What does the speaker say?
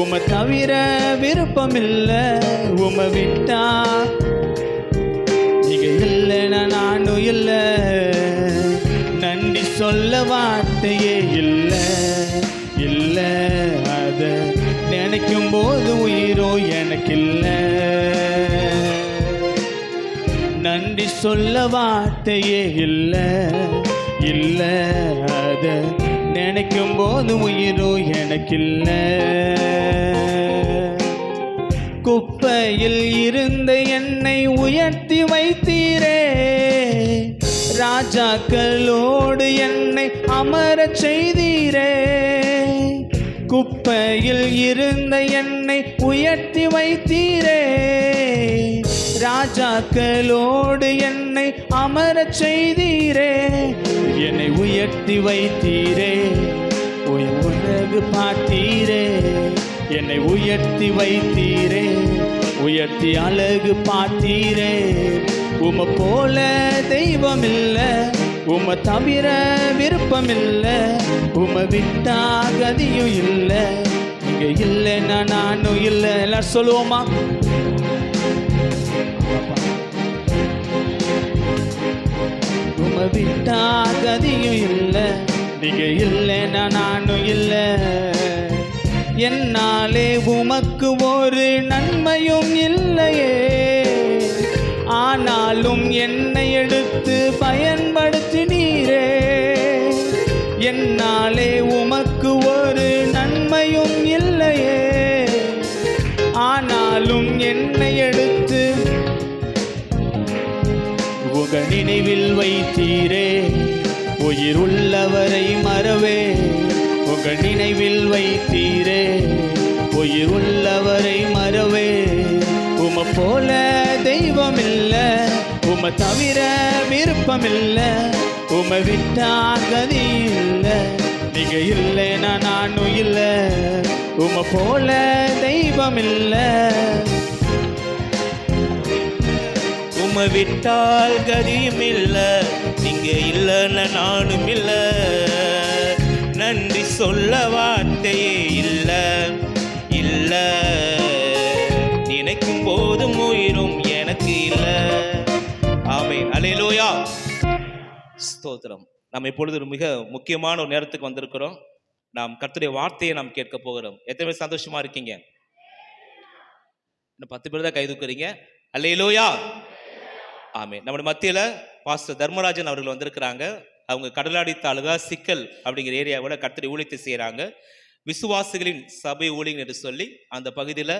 உம தவிர விருப்பமில்ல உம விட்டா நீங்க இல்லைன்னா நானும் இல்லை நன்றி சொல்ல வார்த்தையே இல்லை இல்லை அத நினைக்கும் போது உயிரோ எனக்கு இல்லை நன்றி சொல்ல வார்த்தையே இல்லை இல்லை அத நினைக்கும் போது உயிரோ எனக்கில்ல. குப்பையில் இருந்த என்னை உயர்த்தி வைத்தீரே. ராஜாக்களோடு என்னை அமரச் செய்தீரே. குப்பையில் இருந்த என்னை உயர்த்தி வைத்தீரே. ராஜாக்களோடு என்னை அமரச் செய்தீரே. என்னை உயர்த்தி வைத்தீரே. உலகு பார்த்தீரே. என்னை உயர்த்தி வைத்தீரே. உயர்த்தி அழகு பார்த்தீரே. உம போல தெய்வம் இல்லை உம தவிர விருப்பம் இல்லை உம விட்டா கதியும் இல்லை. இங்கே இல்லைன்னா நானும் இல்லை எல்லாரும் சொல்லுவோமா? உம விட்டா கதியும் இல்லை. நீங்க இல்லைன்னா நானும் இல்லை. என்னாலே உமக்கு ஒரு நன்மையும் இல்லையே. ஆனாலும் என்னை எடுத்து பயன்படுத்தினீரே. என்னாலே உமக்கு ஒரு நன்மையும் இல்லையே. ஆனாலும் என்னை எடுத்து நினைவில் வைத்தீரே. உயிர் உள்ளவரை மறவே. உக நினைவில் வைத்தீரே. உயிர் உள்ளவரை மறவே. உம போல தெய்வம் இல்ல உம தவிர விருப்பம் இல்ல உம விட்டா கதி இல்ல நீங்க இல்லைன்னா நானும் இல்ல உம போல தெய்வம் இல்லை நம்ம விட்டால் கதியும் இல்ல நீங்க இல்லைன்னு நானும் இல்ல நன்றி சொல்ல வார்த்தையே இல்ல இல்ல. நினைக்கும் போதும் உயிரும் எனக்கு இல்ல. ஆமை அலையிலோயா ஸ்தோத்திரம். நாம் இப்பொழுது ஒரு மிக முக்கியமான ஒரு நேரத்துக்கு வந்திருக்கிறோம். நாம் கர்த்தருடைய வார்த்தையை நாம் கேட்க போகிறோம். எத்தனை பேர் சந்தோஷமா இருக்கீங்க? இன்னும் பத்து பேர் தான் கை தூக்குறீங்க. அல்லையிலோயா ஆமே நம்முடைய மத்தியில் பாஸ்டர் தர்மராஜன் அவர்கள் வந்திருக்கிறாங்க. அவங்க கடலாடி தாலுகா சிக்கல் அப்படிங்கிற ஏரியாவோட கத்திரி ஊழியத்தை செய்கிறாங்க விசுவாசிகளின் சபை ஊழியர் என்று சொல்லி அந்த பகுதியில்